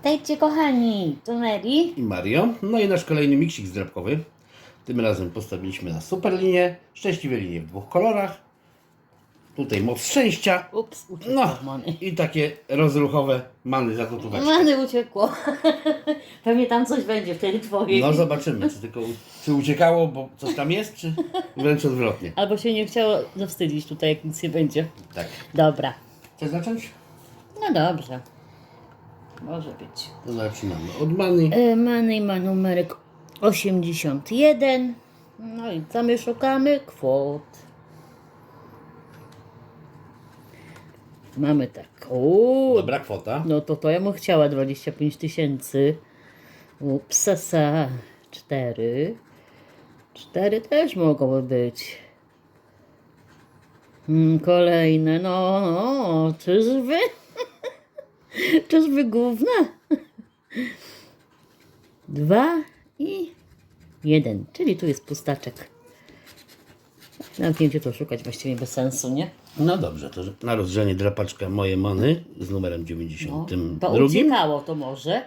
Witajcie kochani, tu Mary. i Mario. No i nasz kolejny miksik zdrabkowy. Tym razem postawiliśmy na super linię, szczęśliwe linie w dwóch kolorach. Tutaj moc szczęścia. Ups, uciekło No many. i takie rozruchowe many za gotóweczkę. Many uciekło. Pewnie tam coś będzie w tej twojej. No zobaczymy, czy tylko czy uciekało, bo coś tam jest, czy wręcz odwrotnie. Albo się nie chciało zawstydzić tutaj, jak nic nie będzie. Tak. Dobra. Chcesz zacząć? No dobrze. Może być. To zaczynamy od many. E, Many ma numerek 81. No i co my szukamy? Kwot. Mamy tak. Uuu, Dobra kwota. No to to ja bym chciała 25 tysięcy. Upsasa. Cztery. Cztery też mogłoby być. Mm, Kolejne, no, no, czyżby? Czyżby główna? Dwa i jeden, czyli tu jest pustaczek. Nie gdzie to szukać, właściwie bez sensu, nie? No dobrze, to na rozgrzanie drapaczka moje many z numerem No, 92. to uciekało to może.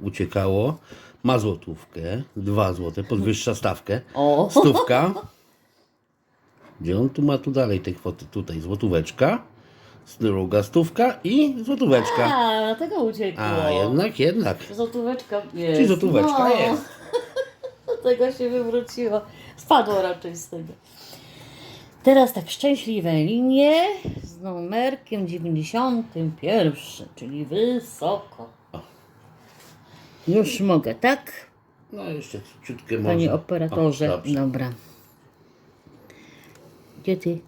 uciekało. Ma złotówkę, dwa złote, podwyższa stawkę. O, Stówka. Gdzie on tu ma tu dalej te kwoty? Tutaj złotóweczka, druga stówka i złotóweczka. A, dlatego uciekło. A, jednak, jednak. Złotóweczka jest. Czyli złotóweczka no. jest. Do tego się wywróciło. Spadło raczej z tego. Teraz tak, szczęśliwe linie z numerkiem 91, czyli wysoko. Już mogę, tak? No jeszcze ciutkę może. Panie operatorze. O, dobrze. Dobra. Gdzie ty?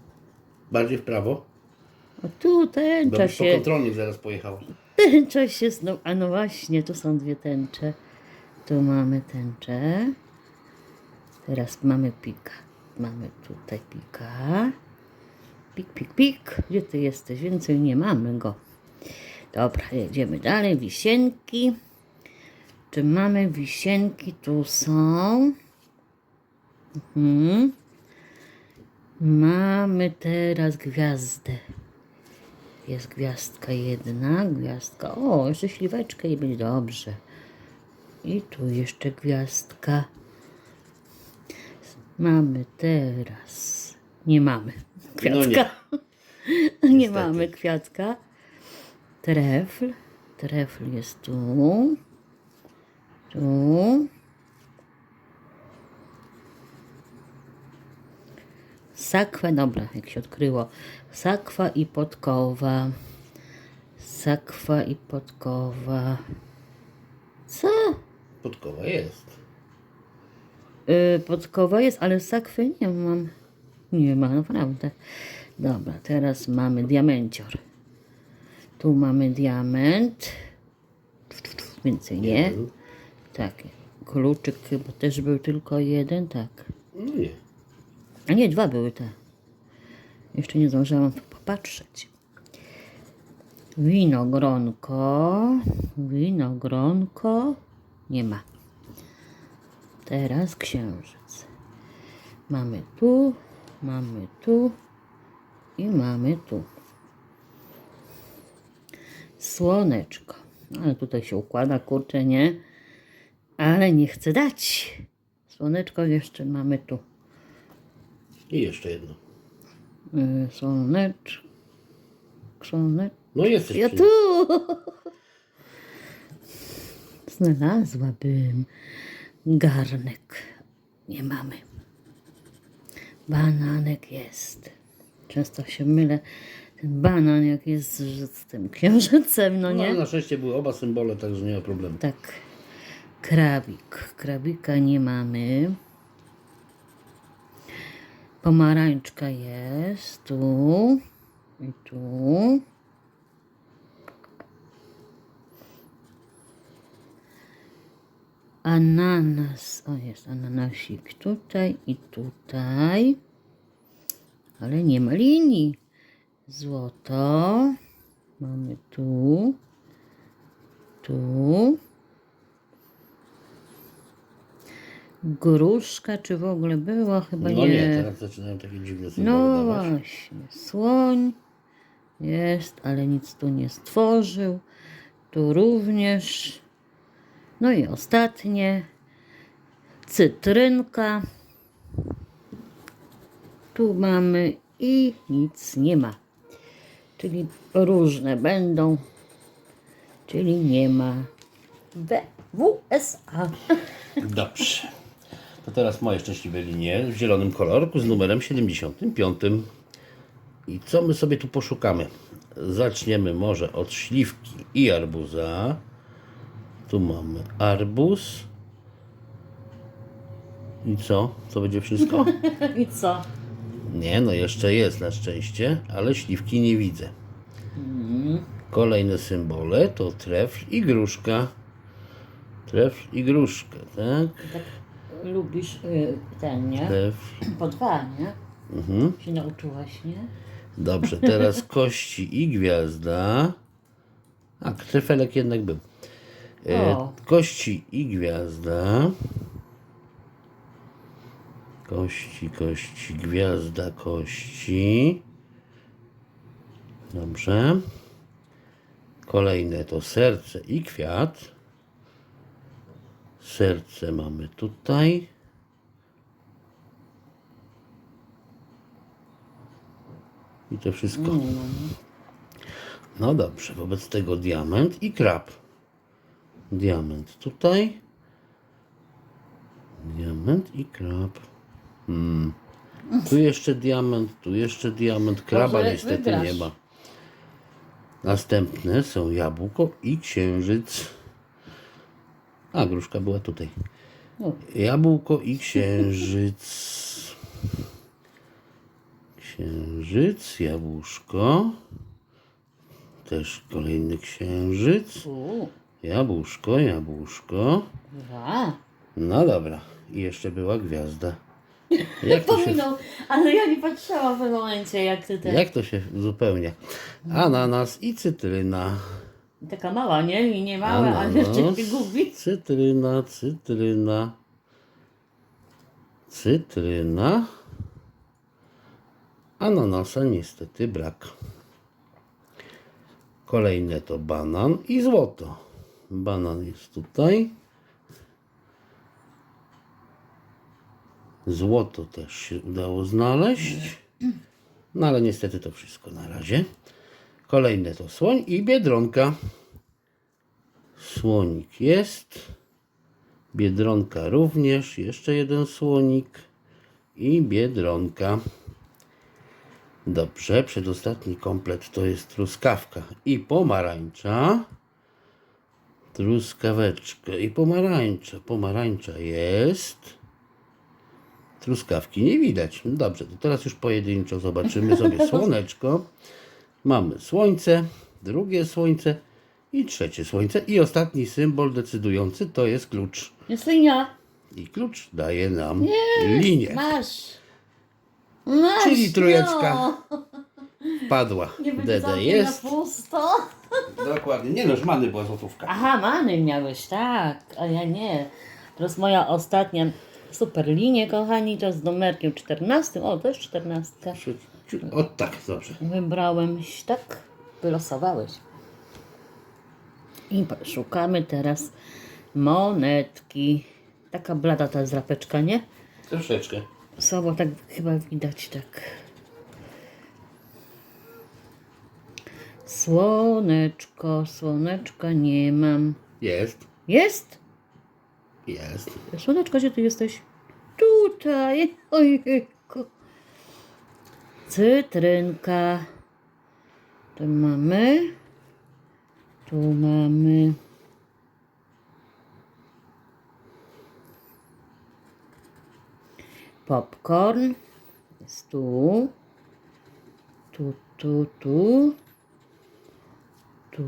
Bardziej w prawo. O tu tęcza po się. kontrolnik zaraz pojechał. Tęcza się znowu. A no właśnie, tu są dwie tęcze. Tu mamy tęczę. Teraz mamy pika. Mamy tutaj pika. Pik, pik, pik. Gdzie ty jesteś? Więcej nie mamy go. Dobra, jedziemy dalej. Wisienki. Czy mamy wisienki? Tu są. Mhm. Mamy teraz gwiazdę. Jest gwiazdka jedna, gwiazdka. O, jeszcze śliweczkę i będzie dobrze. I tu jeszcze gwiazdka. Mamy teraz. Nie mamy kwiatka. nie Niestety. mamy kwiatka. Trefl. Trefl jest tu. Tu. Sakwa, dobra, jak się odkryło. Sakwa i podkowa. Sakwa i podkowa. Co? Podkowa jest. Yy, podkowa jest, ale sakwy nie mam. Nie ma, naprawdę. Dobra, teraz mamy diamencior. Tu mamy diament. Więcej nie. Tak. Kluczyk chyba też był tylko jeden, tak. No nie. Nie, dwa były te. Jeszcze nie zdążyłam popatrzeć. Winogronko. Winogronko. Nie ma. Teraz księżyc. Mamy tu, mamy tu i mamy tu. Słoneczko. Ale tutaj się układa, kurczę, nie? Ale nie chcę dać. Słoneczko jeszcze mamy tu. I jeszcze jedno. Y, Słoneczko. Słoneczko. No jesteś Ja przy- tu! Znalazłabym garnek. Nie mamy. Bananek jest. Często się mylę. Ten banan jak jest z, z tym księżycem, no No, nie? na szczęście były oba symbole, także nie ma problemu. Tak. Krabik. Krabika nie mamy. Pomarańczka jest tu i tu. Ananas. O, jest ananasik tutaj i tutaj. Ale nie ma linii. Złoto. Mamy tu. Tu. Gruszka, czy w ogóle była? Chyba No nie, teraz zaczynają takie dziwne symbole No dawać. właśnie, słoń jest, ale nic tu nie stworzył. Tu również. No i ostatnie. Cytrynka. Tu mamy i nic nie ma. Czyli różne będą. Czyli nie ma. W WSA. Dobrze. To teraz moje szczęśliwe linie w zielonym kolorku z numerem 75. I co my sobie tu poszukamy? Zaczniemy może od śliwki i arbuza. Tu mamy arbuz. I co? Co będzie wszystko? I co? Nie, no jeszcze jest na szczęście, ale śliwki nie widzę. Kolejne symbole to trefl i gruszka. Trefl i gruszka, tak? Tak lubisz y, ten, nie? Trefl. Po dwa, nie? Mhm. Się nauczyłaś, nie? Dobrze, teraz kości i gwiazda. A, trefelek jednak był. E, O. kości i gwiazda. Kości, kości, gwiazda, kości. Dobrze. Kolejne to serce i kwiat. Serce mamy tutaj. I to wszystko. No dobrze, wobec tego diament i krab. Diament tutaj. Diament i krab. Hmm. Tu jeszcze diament, tu jeszcze diament. Kraba Może niestety wygrasz. nie ma. Następne są jabłko i księżyc. A, gruszka była tutaj. No. Jabłko i księżyc. Księżyc, jabłuszko. Też kolejny księżyc. Jabłuszko, jabłuszko. dwa. No dobra. I jeszcze była gwiazda. Jak to się, Pominął, ale ja nie patrzyłam w tym momencie, jak ty ten. jak to się uzupełnia? Ananas i cytryna. Taka mała, nie? I nie mała, ale jeszcze się gubi. cytryna, cytryna. Cytryna. Ananasa niestety brak. Kolejne to banan i złoto. Banan jest tutaj. Złoto też się udało znaleźć. No ale niestety to wszystko na razie. Kolejne to słoń i biedronka. Słonik jest. Biedronka również. Jeszcze jeden słonik. I biedronka. Dobrze, przedostatni komplet to jest truskawka i pomarańcza. Truskaweczka i pomarańcza. Pomarańcza jest. Truskawki nie widać. No Dobrze, to teraz już pojedynczo zobaczymy sobie słoneczko. Mamy słońce, drugie słońce i trzecie słońce. I ostatni symbol decydujący to jest klucz. Jest linia. I klucz daje nam linię. Masz. Masz. Czyli trójeczka. No. Padła. Nie będzie jest. na pusto. Dokładnie. Nie no, żmany była złotówka. Aha, many miałeś, tak, a ja nie. Teraz moja ostatnia super linia, kochani, to z numerkiem 14. O, to jest 14. O tak, dobrze. Wybrałem, tak, wylosowałeś. I szukamy teraz monetki. Taka blada ta zrapeczka, nie? Troszeczkę. Słabo tak chyba widać, tak. Słoneczko, słoneczka nie mam. Jest. Jest? Jest. Słoneczko, gdzie ty jesteś? Tutaj. Cytrynka. Tu mamy. Tu mamy. Popcorn. Jest tu. Tu, tu, tu. Tu.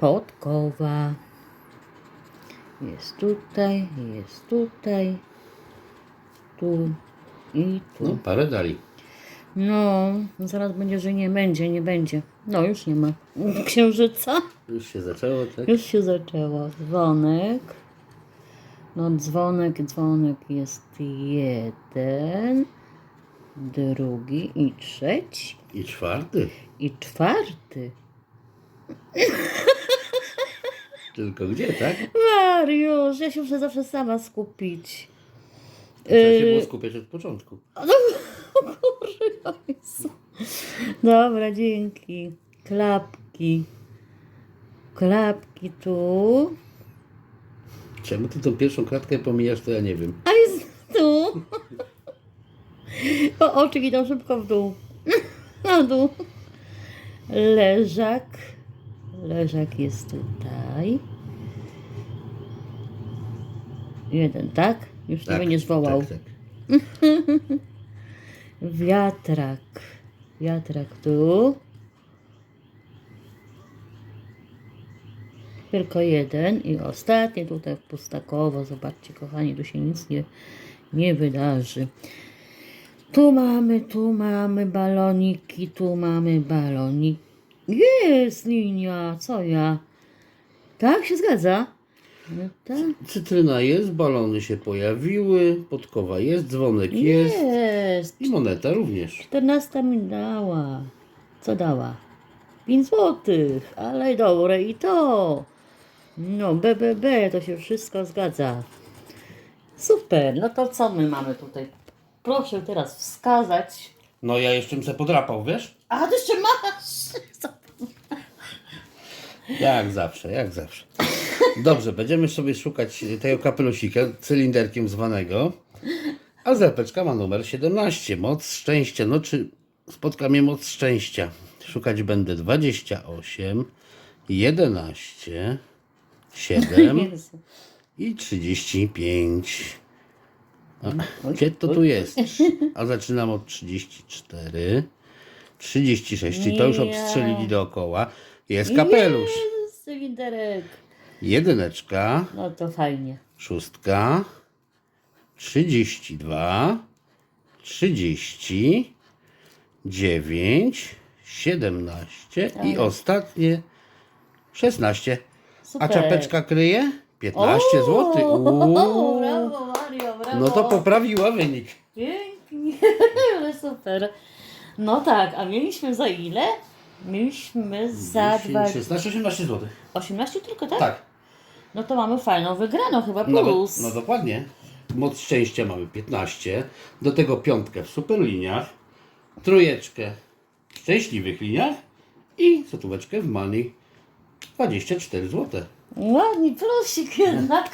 Podkowa. Jest tutaj, jest tutaj. Tu i tu. No, parę dali. No, zaraz będzie, że nie będzie, nie będzie. No, już nie ma księżyca. Już się zaczęło, tak? Już się zaczęło. Dzwonek. No, dzwonek, dzwonek jest jeden. drugi i trzeci I czwarty. i czwarty. Tylko gdzie, tak? Mariusz, ja się muszę zawsze sama skupić. Trzeba się było skupiać od początku. Jezu. Dobra, dzięki. Klapki. Klapki tu. Czemu ty tą pierwszą kratkę pomijasz, to ja nie wiem. A jest tu. O, oczy idą szybko w dół. Na dół. Leżak. Leżak jest tutaj. Jeden, tak? Już nie będziesz wołał. Tak, tak. Wiatrak. Wiatrak tu. Tylko jeden i ostatni tutaj pustakowo. Zobaczcie, kochani, tu się nic nie, nie wydarzy. Tu mamy, tu mamy baloniki, tu mamy balonik. Jest linia, co ja? Tak się zgadza? No tak. Cytryna jest, balony się pojawiły, podkowa jest, dzwonek jest Jest. i moneta również. 14 mi dała. Co dała? 5 złotych, ale dobre i to. No, BBB, to się wszystko zgadza. Super, no to co my mamy tutaj? Proszę teraz wskazać. No ja jeszcze bym se podrapał, wiesz? A, ty jeszcze masz! Jak zawsze, jak zawsze. Dobrze, będziemy sobie szukać tego kapelusika cylinderkiem zwanego. A zerpeczka ma numer 17. Moc szczęścia. No czy spotka mnie moc szczęścia? Szukać będę 28, 11, 7 Jezu. i 35. A, gdzie to tu jest? A zaczynam od 34, 36, czyli to już obstrzelili dookoła. Jest kapelusz. Jest cylinderek. Jedyneczka, No to fajnie. szóstka, 32, 30, 9, 17 i ostatnie 16. A Super. czapeczka kryje? 15 zł. O, brawo Mario, brawo. No to poprawiła wynik. Pięknie, ale super. No tak, a mieliśmy za ile? Mieliśmy za dwa... 16, 18 zł. 18 tylko, tak? Tak. No to mamy fajną wygraną chyba No, plus. no dokładnie. Moc szczęścia mamy 15. Do tego piątkę w super liniach. Trójeczkę w szczęśliwych liniach. I złotóweczkę w money. 24 zł. Ładnie, plusik jednak.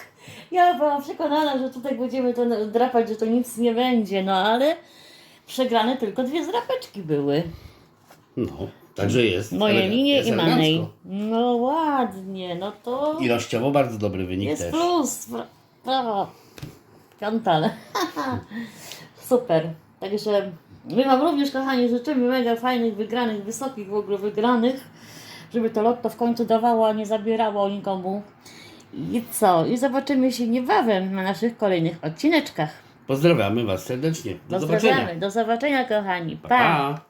Ja byłam przekonana, że tutaj będziemy to drapać, że to nic nie będzie, no ale przegrane tylko dwie zrapeczki były. No, także jest. Moje linie jest i Manej. elegancko. No ładnie, no to Ilościowo bardzo dobry wynik jest też. plus. Bra- Brawo. Piątale. Super. Także my Wam również, kochani, życzymy mega fajnych, wygranych, wysokich w ogóle wygranych, żeby to lotto w końcu dawało, a nie zabierało nikomu. I co? I zobaczymy się niebawem na naszych kolejnych odcineczkach. Pozdrawiamy Was serdecznie. Do Pozdrawiamy. zobaczenia. Do zobaczenia, kochani. Pa, pa. pa.